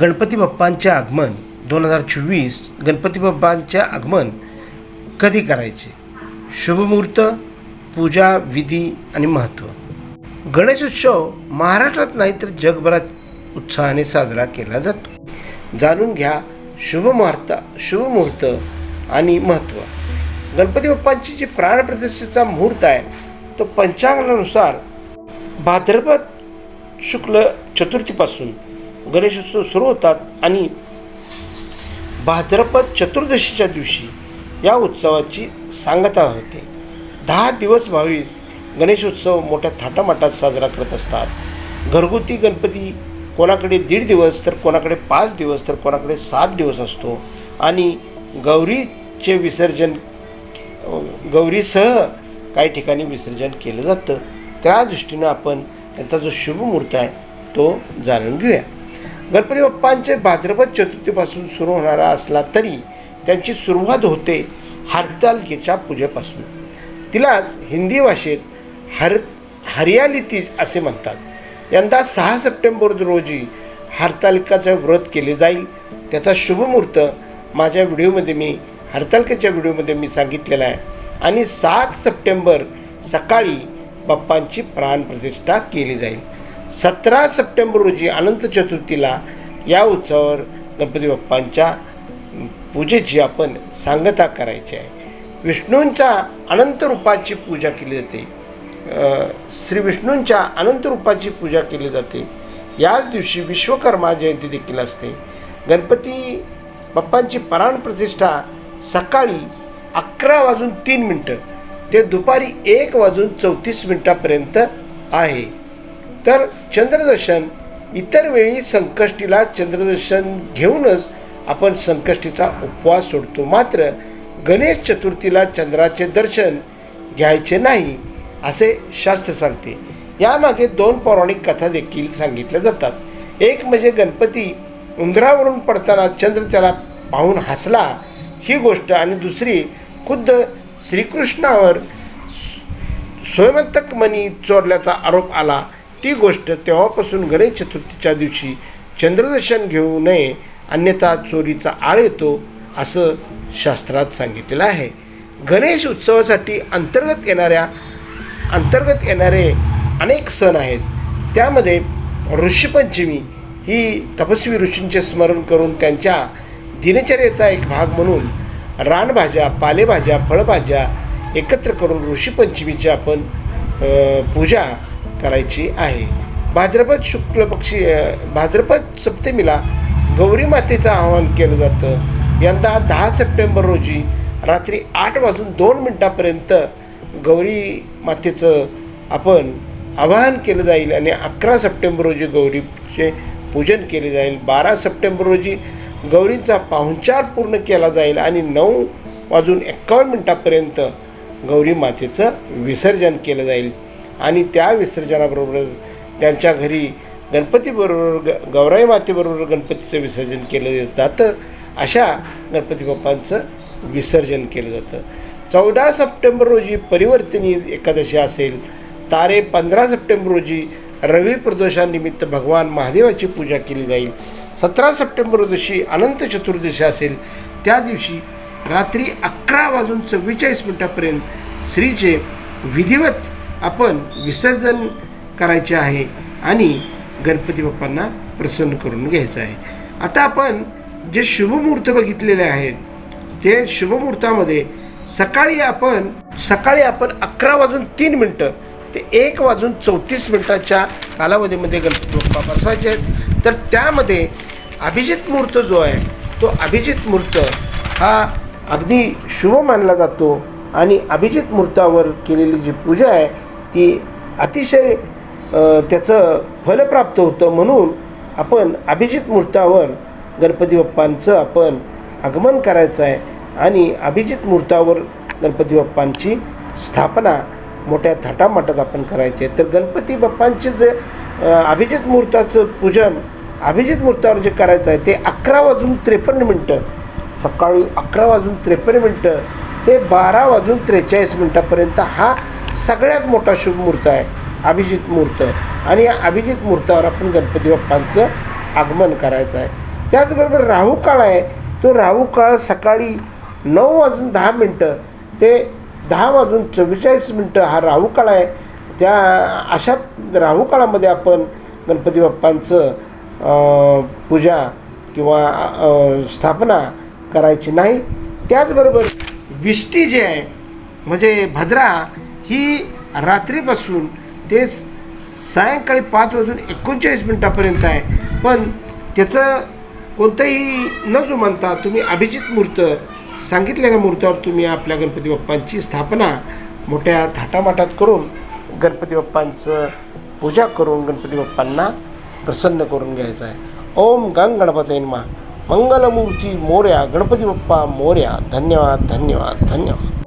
गणपती बाप्पांचे आगमन दोन हजार चोवीस गणपती बाप्पांचे आगमन कधी करायचे? शुभमुहूर्त पूजा विधी आणि महत्त्व गणेशोत्सव महाराष्ट्रात नाही तर जगभरात उत्साहाने साजरा केला जातो. जाणून घ्या शुभमुहूर्त शुभमुहूर्त आणि महत्त्व गणपती बाप्पांची जी प्राणप्रतिष्ठेचा मुहूर्त आहे तो पंचांगानुसार भाद्रपद शुक्ल चतुर्थीपासून गणेशोत्सव सुरू होतात आणि भाद्रपद चतुर्दशीच्या दिवशी या उत्सवाची सांगता होते. दहा दिवस भावीस गणेशोत्सव मोठ्या थाटामाटात साजरा करत असतात. घरगुती गणपती कोणाकडे दीड दिवस तर कोणाकडे पाच दिवस तर कोणाकडे सात दिवस असतो. आणि गौरीचे विसर्जन गौरीसह काही ठिकाणी विसर्जन केलं जातं. त्या दृष्टीनं आपण त्यांचा जो शुभमुहूर्त आहे तो जाणून घेऊया. गणपती बाप्पांचे भाद्रपद चतुर्थीपासून सुरू होणारा असला तरी त्यांची सुरुवात होते हरतालिकेच्या पूजेपासून. तिलाच हिंदी भाषेत हर हरियाली तीज असे म्हणतात. यंदा सहा सप्टेंबर रोजी हरतालिकाचं व्रत केले जाईल. त्याचा शुभमुहूर्त माझ्या व्हिडिओमध्ये मी हरतालिकेच्या व्हिडिओमध्ये मी सांगितलेला आहे. आणि सात सप्टेंबर सकाळी बाप्पांची प्राणप्रतिष्ठा केली जाईल. सतरा सप्टेंबर रोजी अनंत चतुर्थीला या उत्सवावर गणपती बाप्पांच्या पूजेची आपण सांगता करायची आहे. विष्णूंच्या अनंत रूपाची पूजा केली जाते. श्री विष्णूंच्या अनंत रूपाची पूजा केली जाते. याच दिवशी विश्वकर्मा जयंती देखील असते. गणपती बाप्पांची प्राणप्रतिष्ठा सकाळी अकरा वाजून तीन मिनटं ते दुपारी एक वाजून चौतीस मिनटापर्यंत आहे. तर चंद्रदर्शन इतर वेळी संकष्टीला चंद्रदर्शन घेऊनच आपण संकष्टीचा उपवास सोडतो. मात्र गणेश चतुर्थीला चंद्राचे दर्शन घ्यायचे नाही असे शास्त्र सांगते. यामागे दोन पौराणिक कथा देखील सांगितल्या जातात. एक म्हणजे गणपती उंदरावरून पडताना चंद्र त्याला पाहून हसला ही गोष्ट आणि दुसरी खुद्द श्रीकृष्णावर स्वयंतक मनी चोरल्याचा आरोप आला. ती गोष्ट तेव्हापासून गणेश चतुर्थीच्या दिवशी चंद्रदर्शन घेऊ नये अन्यथा चोरीचा आळ येतो असं शास्त्रात सांगितलेलं आहे. गणेश उत्सवासाठी अंतर्गत येणाऱ्या अंतर्गत येणारे अनेक सण आहेत. त्यामध्ये ऋषीपंचमी ही तपस्वी ऋषींचे स्मरण करून त्यांच्या दिनचर्येचा एक भाग म्हणून रानभाज्या पालेभाज्या फळभाज्या एकत्र करून ऋषीपंचमीची आपण पूजा करायची आहे. भाद्रपद शुक्ल पक्षी भाद्रपद सप्तमीला गौरी मातेचं आवाहन केलं जातं. यंदा दहा सप्टेंबर रोजी रात्री आठ वाजून दोन मिनटापर्यंत गौरी मातेचं आपण आवाहन केलं जाईल आणि अकरा सप्टेंबर रोजी गौरीचे पूजन केले जाईल. बारा सप्टेंबर रोजी गौरींचा पाहुणचार पूर्ण केला जाईल आणि नऊ वाजून एक्कावन्न मिनटापर्यंत गौरी मातेचं विसर्जन केलं जाईल. आणि त्या विसर्जनाबरोबर त्यांच्या घरी गणपतीबरोबर ग गौराई मातेबरोबर गणपतीचं विसर्जन केलं जातं. अशा गणपती बाप्पांचं विसर्जन केलं जातं. चौदा सप्टेंबर रोजी परिवर्तनी एकादशी असेल तारे पंधरा सप्टेंबर रोजी रवी प्रदोषानिमित्त भगवान महादेवाची पूजा केली जाईल. सतरा सप्टेंबर दिवशी अनंत चतुर्दशी असेल त्या दिवशी रात्री अकरा वाजून चव्वेचाळीस मिनटापर्यंत श्रीचे विधिवत आपण विसर्जन करायचे आहे आणि गणपती बाप्पांना प्रसन्न करून घ्यायचं आहे. आता आपण जे शुभमुहूर्त बघितलेले आहेत ते शुभमुहूर्तामध्ये सकाळी आपण सकाळी आपण अकरा वाजून तीन मिनटं ते एक वाजून चौतीस मिनटाच्या कालावधीमध्ये गणपती बाप्पा बसवायचे आहेत. तर त्यामध्ये अभिजित मुहूर्त जो आहे तो अभिजित मुहूर्त हा अगदी शुभ मानला जातो आणि अभिजित मुहूर्तावर केलेली जी पूजा आहे ती अतिशय त्याचं फल प्राप्त होतं म्हणून आपण अभिजित मुहूर्तावर गणपती बाप्पांचं आपण आगमन करायचं आहे आणि अभिजित मुहूर्तावर गणपती बाप्पांची स्थापना मोठ्या थाटामाटात आपण करायची आहे. तर गणपती बाप्पांचे जे अभिजित मुहूर्ताचं पूजन अभिजित मुहूर्तावर जे करायचं आहे ते अकरा वाजून त्रेपन्न मिनटं सकाळी अकरा वाजून त्रेपन्न मिनटं ते बारा वाजून त्रेचाळीस मिनटापर्यंत हा सगळ्यात मोठा शुभ मुहूर्त आहे अभिजित मुहूर्त आणि या अभिजित मुहूर्तावर आपण गणपती बाप्पांचं आगमन करायचं आहे. त्याचबरोबर राहू काळ आहे तो राहू काळ सकाळी नऊ वाजून दहा मिनटं ते दहा वाजून चव्वेचाळीस मिनटं हा राहू काळ आहे. त्या अशा राहू काळामध्ये आपण गणपती बाप्पांचं पूजा किंवा स्थापना करायची नाही. त्याचबरोबर विष्टी जी आहे म्हणजे भद्रा ही रात्रीपासून ते सायंकाळी पाच वाजून एकोणचाळीस मिनटापर्यंत आहे. पण त्याचं कोणतंही न जुमानता तुम्ही अभिजित मूर्त सांगितलेल्या मूर्तावर तुम्ही आपल्या गणपती बाप्पांची स्थापना मोठ्या थाटामाटात करून गणपती बाप्पांचं पूजा करून गणपती बाप्पांना प्रसन्न करून घ्यायचं आहे. ओम गंग गणपती मंगलमूर्ती मोर्या गणपती बाप्पा मोर्या. धन्यवाद धन्यवाद धन्यवाद.